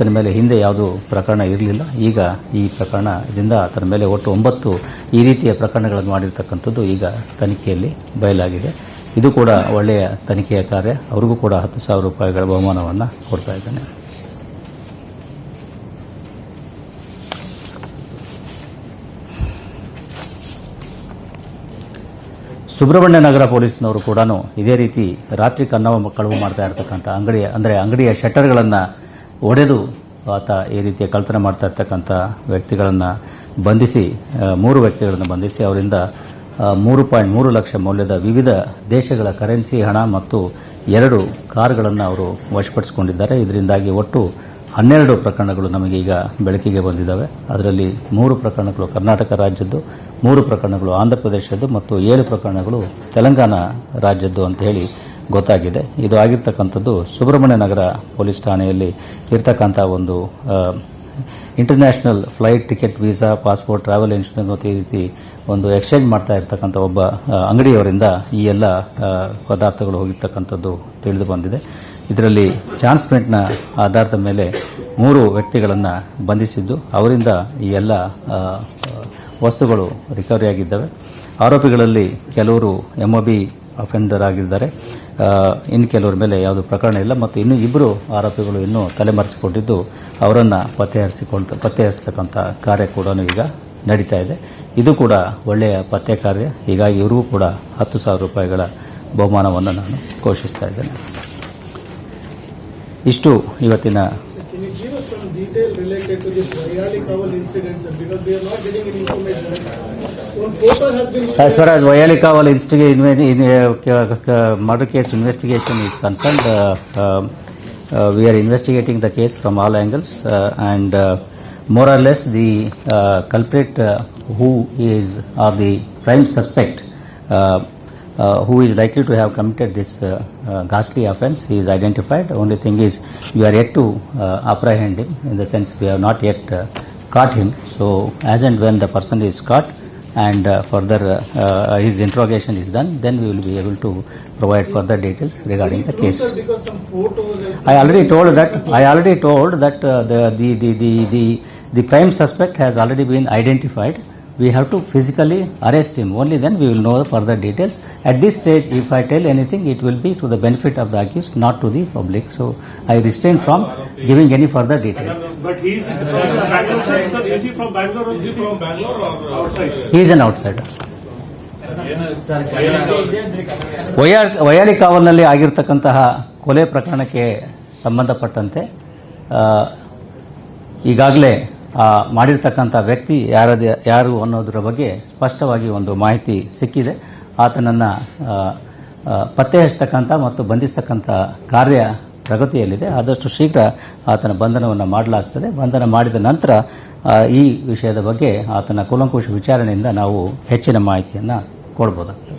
ಈತನ ಮೇಲೆ ಹಿಂದೆ ಯಾವುದೂ ಪ್ರಕರಣ ಇರಲಿಲ್ಲ. ಈಗ ಈ ಪ್ರಕರಣದಿಂದ ಆತನ ಮೇಲೆ ಒಟ್ಟು ಒಂಬತ್ತು ಈ ರೀತಿಯ ಪ್ರಕರಣಗಳನ್ನು ಮಾಡಿರ್ತಕ್ಕಂಥದ್ದು ಈಗ ತನಿಖೆಯಲ್ಲಿ ಬಯಲಾಗಿದೆ. ಇದು ಕೂಡ ಒಳ್ಳೆಯ ತನಿಖೆಯ ಕಾರ್ಯ. ಅವರಿಗೂ ಕೂಡ ಹತ್ತು ಸಾವಿರ ರೂಪಾಯಿಗಳ ಬಹುಮಾನವನ್ನು ಕೊಡ್ತಾ ಇದ್ದಾನೆ. ಸುಬ್ರಹ್ಮಣ್ಯ ನಗರ ಪೊಲೀಸ್ನವರು ಕೂಡ ಇದೇ ರೀತಿ ರಾತ್ರಿ ಕನ್ನವ ಕಳವು ಮಾಡ್ತಾ ಇರತಕ್ಕಂಥ ಅಂಗಡಿಯ, ಅಂದರೆ ಅಂಗಡಿಯ ಶಟರ್ಗಳನ್ನು ಒಡೆದು ಆತ ಈ ರೀತಿಯ ಕಳ್ತನ ಮಾಡ್ತಾ ಇರ್ತಕ್ಕಂಥ ವ್ಯಕ್ತಿಗಳನ್ನು ಬಂಧಿಸಿ ಮೂರು ವ್ಯಕ್ತಿಗಳನ್ನು ಬಂಧಿಸಿ, ಅವರಿಂದ ಮೂರು ಪಾಯಿಂಟ್ ಮೂರು ಲಕ್ಷ ಮೌಲ್ಯದ ವಿವಿಧ ದೇಶಗಳ ಕರೆನ್ಸಿ, ಹಣ ಮತ್ತು ಎರಡು ಕಾರುಗಳನ್ನು ಅವರು ವಶಪಡಿಸಿಕೊಂಡಿದ್ದಾರೆ. ಇದರಿಂದಾಗಿ ಒಟ್ಟು ಹನ್ನೆರಡು ಪ್ರಕರಣಗಳು ನಮಗೆ ಈಗ ಬೆಳಕಿಗೆ ಬಂದಿದ್ದಾವೆ. ಅದರಲ್ಲಿ ಮೂರು ಪ್ರಕರಣಗಳು ಕರ್ನಾಟಕ ರಾಜ್ಯದ್ದು, ಮೂರು ಪ್ರಕರಣಗಳು ಆಂಧ್ರ ಪ್ರದೇಶದ್ದು ಮತ್ತು ಏಳು ಪ್ರಕರಣಗಳು ತೆಲಂಗಾಣ ರಾಜ್ಯದ್ದು ಅಂತ ಹೇಳಿ ಗೊತ್ತಾಗಿದೆ. ಇದು ಆಗಿರ್ತಕ್ಕಂಥದ್ದು ಸುಬ್ರಹ್ಮಣ್ಯ ನಗರ ಪೊಲೀಸ್ ಠಾಣೆಯಲ್ಲಿ ಇರ್ತಕ್ಕಂಥ ಒಂದು international flight ticket visa passport travel insurance ಈ ರೀತಿ ಒಂದು ಎಕ್ಸ್ಚೇಂಜ್ ಮಾಡ್ತಾ ಇರ್ತಕ್ಕಂಥ ಒಬ್ಬ ಅಂಗಡಿಯವರಿಂದ ಈ ಎಲ್ಲ ಪದಾರ್ಥಗಳು ಹೋಗಿರ್ತಕ್ಕಂಥದ್ದು ತಿಳಿದು ಬಂದಿದೆ. ಇದರಲ್ಲಿ ಚಾನ್ಸ್ ಪ್ರಿಂಟ್ನ ಆಧಾರದ ಮೇಲೆ ಮೂರು ವ್ಯಕ್ತಿಗಳನ್ನು ಬಂಧಿಸಿದ್ದು. ಅವರಿಂದ ಈ ಎಲ್ಲ ವಸ್ತುಗಳು ರಿಕವರಿ ಆಗಿದ್ದಾವೆ. ಆರೋಪಿಗಳಲ್ಲಿ ಕೆಲವರು ಎಂಒಬಿ ಅಫೆಂಡರ್ ಆಗಿದ್ದಾರೆ. ಇನ್ನು ಕೆಲವರ ಮೇಲೆ ಯಾವುದೇ ಪ್ರಕರಣ ಇಲ್ಲ. ಮತ್ತು ಇನ್ನು ಇಬ್ಬರು ಆರೋಪಿಗಳು ಇನ್ನೂ ತಲೆಮರೆಸಿಕೊಂಡಿದ್ದು ಅವರನ್ನು ಪತ್ತೆ ಹರಿಸಿಕೊಂಡು ಪತ್ತೆ ಹರಿಸತಕ್ಕಂಥ ಕಾರ್ಯ ಕೂಡ ಈಗ ನಡೀತಾ ಇದೆ. ಇದು ಕೂಡ ಒಳ್ಳೆಯ ಪತ್ತೆ ಕಾರ್ಯ. ಹೀಗಾಗಿ ಇವರಿಗೂ ಕೂಡ ಹತ್ತು ಸಾವಿರ ರೂಪಾಯಿಗಳ ಬಹುಮಾನವನ್ನು ನಾನು ಘೋಷಿಸ್ತಾ ಇದ್ದೇನೆ. ಇಷ್ಟು ಇವತ್ತಿನ. As far as Vayalikaval instiga- in- uh, murder case investigation is concerned, uh, um, uh, we are investigating the case from all angles, uh, and uh, more or less the uh, culprit uh, who is or the prime suspect uh, uh, who is likely to have committed this uh, uh, ghastly offence he is identified. Only thing is we are yet to uh, apprehend him in the sense we have not yet uh, caught him. So as and when the person is caught and uh, further uh, uh, his interrogation is done, then we will be able to provide further details regarding the case. I already told that I already told that the, the, the, the, the prime suspect has already been identified. We have to physically arrest him. Only then we will know the further details. At this stage, if I tell anything, it will be to the benefit of the accused, not to the public. So I restrain from giving any further details. But he is from Bangalore, sir. Sir, is he from Bangalore or is he from Bangalore or outside? He is an outsider. ವಯಾ ವಯಾಳಿ ಕಾವಲ್ನಲ್ಲಿ ಆಗಿರ್ತಕ್ಕಂತಹ ಕೊಲೆ ಪ್ರಕರಣಕ್ಕೆ ಸಂಬಂಧಪಟ್ಟಂತೆ ಈಗಾಗಲೇ ಮಾಡಿರ್ತಕ್ಕಂಥ ವ್ಯಕ್ತಿ ಯಾರದ ಯಾರು ಅನ್ನೋದರ ಬಗ್ಗೆ ಸ್ಪಷ್ಟವಾಗಿ ಒಂದು ಮಾಹಿತಿ ಸಿಕ್ಕಿದೆ. ಆತನನ್ನು ಪತ್ತೆ ಹಚ್ಚತಕ್ಕಂಥ ಮತ್ತು ಬಂಧಿಸ್ತಕ್ಕಂಥ ಕಾರ್ಯ ಪ್ರಗತಿಯಲ್ಲಿದೆ. ಆದಷ್ಟು ಶೀಘ್ರ ಆತನ ಬಂಧನವನ್ನು ಮಾಡಲಾಗ್ತದೆ. ಬಂಧನ ಮಾಡಿದ ನಂತರ ಈ ವಿಷಯದ ಬಗ್ಗೆ ಆತನ ಕುಲಂಕುಶ ವಿಚಾರಣೆಯಿಂದ ನಾವು ಹೆಚ್ಚಿನ ಮಾಹಿತಿಯನ್ನು ಕೊಡ್ಬೋದಾಗ್ತದೆ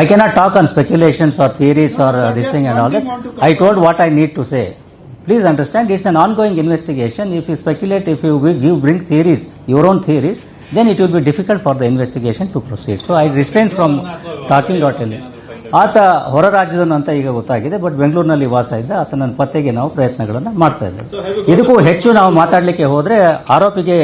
I cannot talk on speculations or theories or this thing and all that I or what I need to thing Please understand, it's an ongoing investigation. If you speculate, if you give, bring theories, your own theories, then it will be difficult for the investigation to proceed. So I restrain from talking or telling. ಆತ ಹೊರ ರಾಜ್ಯದವನು ಅಂತ ಈಗ ಗೊತ್ತಾಗಿದೆ but ಬೆಂಗಳೂರಿನಲ್ಲಿ ವಾಸ ಇದ್ದ ಆತನ ಪತ್ತೆಗೆ ನಾವು ಪ್ರಯತ್ನಗಳನ್ನು ಮಾಡ್ತಾ ಇದ್ದೇವೆ ಇದಕ್ಕೂ ಹೆಚ್ಚು ನಾವು ಮಾತಾಡಲಿಕ್ಕೆ ಹೋದರೆ ಆರೋಪಿಗೆ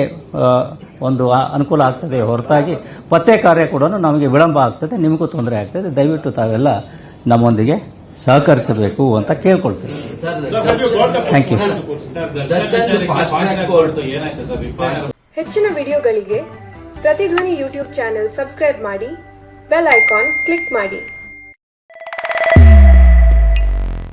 ಒಂದು ಅನುಕೂಲ ಆಗ್ತದೆ ಹೊರತಾಗಿ ಪತ್ತೆ ಕಾರ್ಯ ಕೂಡ ನಮಗೆ ವಿಳಂಬ ಆಗ್ತದೆ ನಿಮಗೂ ತೊಂದರೆ ಆಗ್ತದೆ ದಯವಿಟ್ಟು ತಾವೆಲ್ಲ ನಮ್ಮೊಂದಿಗೆ ಸಹಕರಿಸಬೇಕು ಅಂತ ಕೇಳ್ಕೊಳ್ತೀವಿ ಹೆಚ್ಚಿನ ವಿಡಿಯೋಗಳಿಗೆ ಪ್ರತಿಧ್ವನಿ ಯೂಟ್ಯೂಬ್ ಚಾನೆಲ್ ಸಬ್ಸ್ಕ್ರೈಬ್ ಮಾಡಿ ಬೆಲ್ ಐಕಾನ್ ಕ್ಲಿಕ್ ಮಾಡಿ.